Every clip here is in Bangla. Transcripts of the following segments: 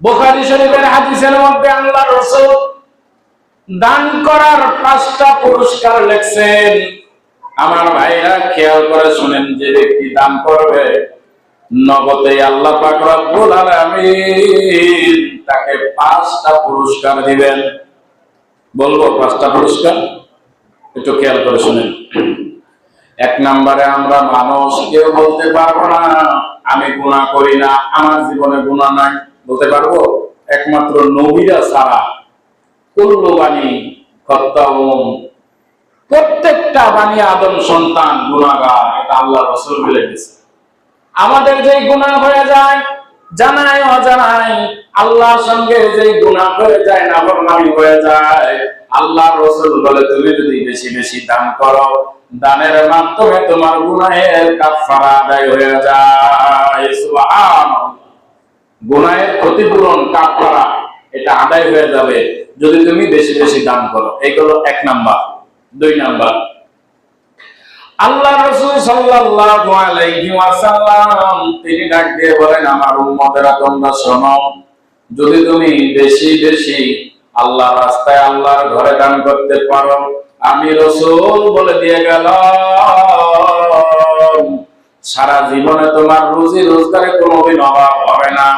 বুখারী শরীফের হাদিসের মধ্যে আল্লাহ রাসূল দান করার পাঁচটা পুরস্কার লেখছেন। আমার ভাইরা খেয়াল করে শুনেন যে ব্যক্তি দান করবে, নগদে আল্লাহ পাক রব্বুল আলামিন তাকে পাঁচটা পুরস্কার দিবেন। বলব পাঁচটা পুরস্কার? একটু খেয়াল করে শুনেন। এক নম্বরে আমরা মানুষ কেউ বলতে পারব না, আমি গুণা করি না, আমার জীবনে গুণা নাই। বলতে পারব? একমাত্র নবীরা ছাড়া কুল্লু বাণী খত্তাউম প্রত্যেকটা বাণী আদম সন্তান গুণাগার এটা আল্লাহ রসুল বলে দিয়েছে। আমাদের যে গুণা হয়ে যায় জানাই অজানাই আল্লাহর সঙ্গে যে গুণা হয়ে যায় না ফরমানি হয়ে যায় আল্লাহ রসুল বলে, তুমি যদি বেশি বেশি দান করো, দানের মাধ্যমে তোমার গুনাহের কাফারা আদায় হয়ে যায়। সুবহানাল্লাহ। গুনাহের ক্ষতিপূরণ কাফারা এটা আদায় হয়ে যাবে যদি তুমি বেশি বেশি দান করো। এইগুলো এক নাম্বার। দুই নাম্বার। আল্লাহ রাসূল সাল্লাল্লাহু আলাইহি ওয়াসাল্লাম, তিনি ডাক দিয়ে বলেন, আমার উম্মতেরা তোমরা শোনো। যদি তুমি বেশি বেশি আল্লাহ রাস্তায় আল্লাহর ঘরে দান করতে পারো, আমি রসুল বলে দিয়ে গেল সারা জীবনে তোমার রুজি রোজগারে কোনোদিন অভাব হবে না।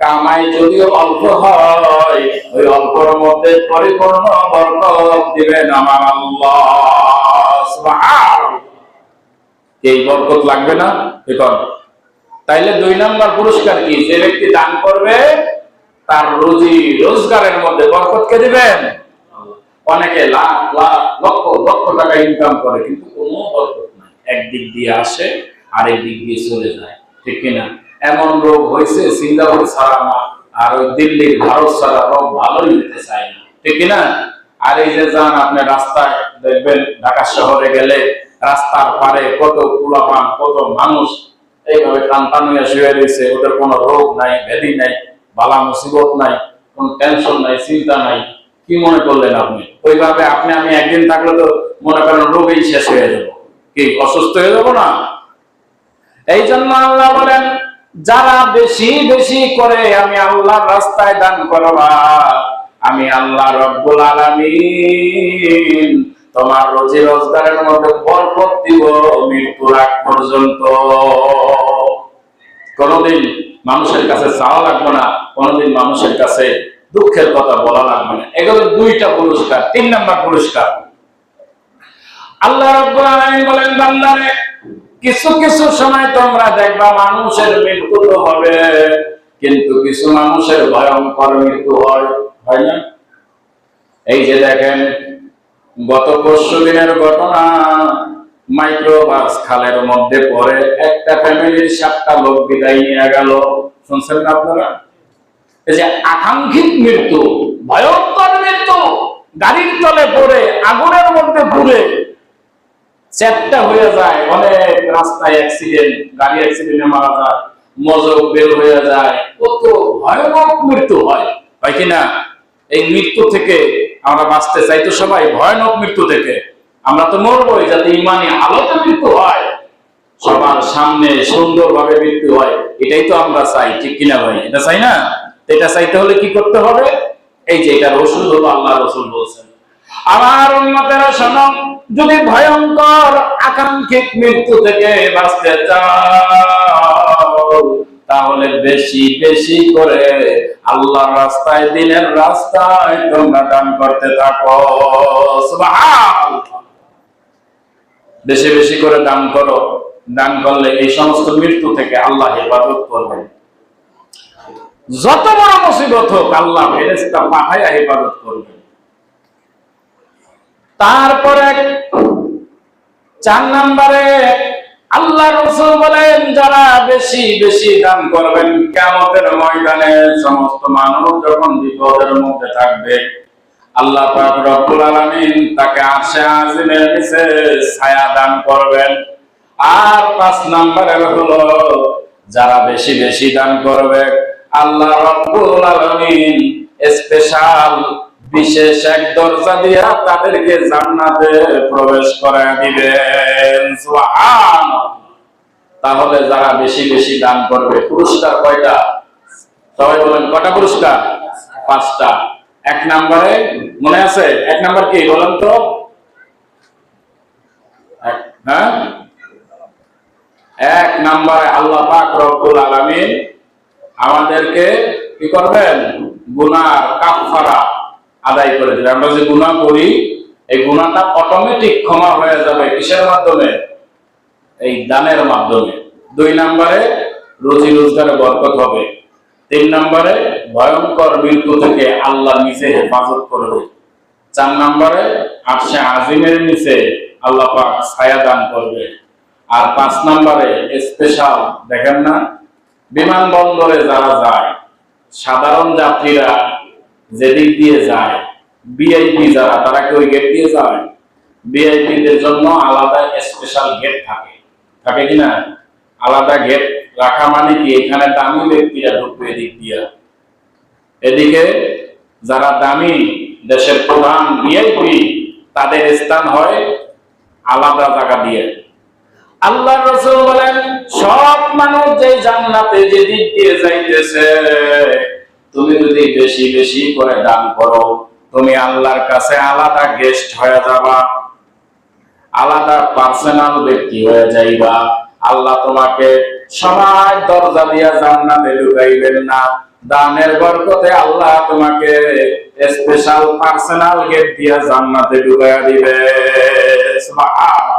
কামাই যদিও অল্প হয়, ওই অল্পর মধ্যে পরিপূর্ণ বরকত দিবেন আমার আল্লাহ। এই বরকত লাগবে না? এখন তাইলে দুই নাম্বার পুরস্কার কি? যে ব্যক্তি দান করবে, তার রুজি, রোজগারের মধ্যে বরকত কে দিবেন? অনেকে লাখ লাখ, লক্ষ লক্ষ টাকা ইনকাম করে, কিন্তু কোনো বরকত নাই। একদিক দিয়ে আসে, আরেক দিক দিয়ে চলে যায়। ঠিক কিনা? এমন রোগ হয়েছে, সিঙ্গাপুর ছাড়া না আর ওই দিল্লির ভারত ছাড়া রোগ ভালোই নিতে চায় না। ঠিক কিনা? আর এই যে যান আপনি রাস্তায়, দেখবেন ঢাকা শহরে গেলে রাস্তার পারে কত কুলাপান কত মানুষ এইভাবে হয়ে শুয়ে রয়েছে, ওদের কোনো রোগ নাই, ব্যাধি নাই, বালা মুসিবত নাই, কোনো টেনশন নাই, চিন্তা নাই। কি মনে করলেন আপনি? ওইভাবে আপনি, আমি একদিন থাকলে তো মনে করেন রোগেই শেষ হয়ে যাব। কি, অসুস্থ হয়ে যাব না? এই জন্য আল্লাহ বলেন যারা বেশি বেশি করে আমি আল্লাহর রাস্তায় দান করবা, আমি আল্লাহ রব্বুল আলামিন তোমার রোজি রোজগারের মধ্যে বরকত দিব মৃত্যুর আগ পর্যন্ত। কোনদিন মানুষের কাছে চাওয়া লাগবে না, কোনদিন মানুষের কাছে দুঃখের কথা বলা লাগবে না। এগুলো দুইটা পুরস্কার, তিন নাম্বার পুরস্কার। আল্লাহ রাব্বুল আলামিন বলেন, বান্দারে কিছু কিছু সময় তোমরা দেখবা মানুষের মৃত্যু তো হবে, কিন্তু কিছু মানুষের ভয়ঙ্কর মৃত্যু হয় হয় না? এই যে দেখেন, গত পরশু দিনের ঘটনা, মাইক্রোবাস খালের মধ্যে পড়ে একটা ফ্যামিলির সাতটা লোক বিদায় নিয়ে গেল। শুনছেন না আপনারা? এই যে আকাঙ্ক্ষিত মৃত্যু, ভয়ঙ্কর মৃত্যু, গাড়ির তলে পড়ে, আগুনের মধ্যে পুড়ে চ্যাপটা হয়ে যায়, অনেক রাস্তায় অ্যাক্সিডেন্ট গাড়ি অ্যাক্সিডেন্টে মারা যায়, মজক বের হয়ে যায়, কত ভয়ানক মৃত্যু হয় হয় কিনা এই মৃত্যু থেকে আমরা বাঁচতে চাই তো সবাই, ভয়ানক মৃত্যু থেকে। আমরা তো মরবই যাতে ইমানি আলোতে মৃত্যু হয়, সবার সামনে সুন্দরভাবে মৃত্যু হয়, এটাই তো আমরা চাই, ঠিক কিনা ভাই? এটা চাই না? এটা চাইতে হলে কি করতে হবে? এই যে এটা রসুল হলো আল্লাহ রসুল বলছেন। আমার উন্নতেরা শোনো, যদি ভয়ঙ্কর আকাঙ্ক্ষিত মৃত্যু থেকে বাঁচতে চাও, তাহলে বেশি বেশি করে আল্লাহর রাস্তায়, দিনের রাস্তায় তোমরা দান করতে থাকো। বেশি বেশি করে দান করো। দান করলে এই সমস্ত মৃত্যু থেকে আল্লাহ হেফাজত করবেন। যত বড় মুসিবত হোক, আল্লাহ ফেরেস্তা পাঠাইয়া হেফাজত করবেন। তারপরে চার নম্বরে আল্লাহ রসুল বলেন, যারা বেশি বেশি দান করবেন কেমতের ময়দানে সমস্ত মানুষ যখন বিপদের মধ্যে থাকবে, আল্লাহ রব্বুল আলামিন তাকে আশে আজিমের নিচে ছায়া দান করবেন। আর পাঁচ নম্বরে হলো, যারা বেশি বেশি দান করবে, আল্লাহ রব্বুল আলামিন স্পেশাল বিশেষ এক দরজা দিয়া তাদেরকে জান্নাতে প্রবেশ করায় দিবেন। তাহলে যারা বেশি বেশি দান করবে, পুরস্কার কয়টা? সবাই বলেন, কটা পুরস্কার? পাঁচটা। এক নম্বরে, মনে আছে? এক নাম্বার কি, বলেন তো। হ্যাঁ? এক নম্বরে আল্লাহ পাক রব্বুল আলামিন আমাদেরকে কি করবেন? গুনার কাফারা আদায় করে দিবেন আমরা যে গুনাহ করি, এই গুনাহটা অটোমেটিক ক্ষমা হয়ে যাবে কিসের মাধ্যমে? এই দানের মাধ্যমে। দুই নম্বরে রুজি রোজগারে বরকত হবে। তিন নম্বরে ভয়ঙ্কর মৃত্যু থেকে আল্লাহ নিজে হেফাজত করবে চার নম্বরে আরশে আজিমের নিচে আল্লাহ পাক ছায়া দান করবে। আর পাঁচ নম্বরে স্পেশাল দেখেন না, বিমানবন্দরে যারা যায়, সাধারণ যাত্রীরা যেদিক দিয়ে যায় বিআইপি যারা, তারা কি ওই গেট দিয়ে যায়? বিআইপি দের জন্য আলাদা স্পেশাল গেট থাকে। থাকে কিনা আলাদা গেট রাখা মানে কি? এখানে দামি ব্যক্তিরা ঢুকবে এদিক দিয়া। এদিকে যারা দামি, দেশের প্রধান বিআইপি তাদের স্থান হয় আলাদা জায়গা দিয়ে। আল্লাহ রসুল বলেন, সব মানুষ যে জান্নাতে যেদিক দিয়ে যাইতেছে তুমি যদি বেশি বেশি করে দান করো, তুমি আল্লাহর কাছে আলাদা গেস্ট হয়ে যাবা। আলাদা পার্সোনাল ব্যক্তি হয়ে যাইবা। আল্লাহ তোমাকে সবাই দরজা দিয়া জান্নাতে ঢুকাইবেন না। দানের বরকতে আল্লাহ তোমাকে স্পেশাল পার্সোনাল গেট দিয়া জান্নাতে ঢুকাইয়া দিবে সুবহানাল্লাহ।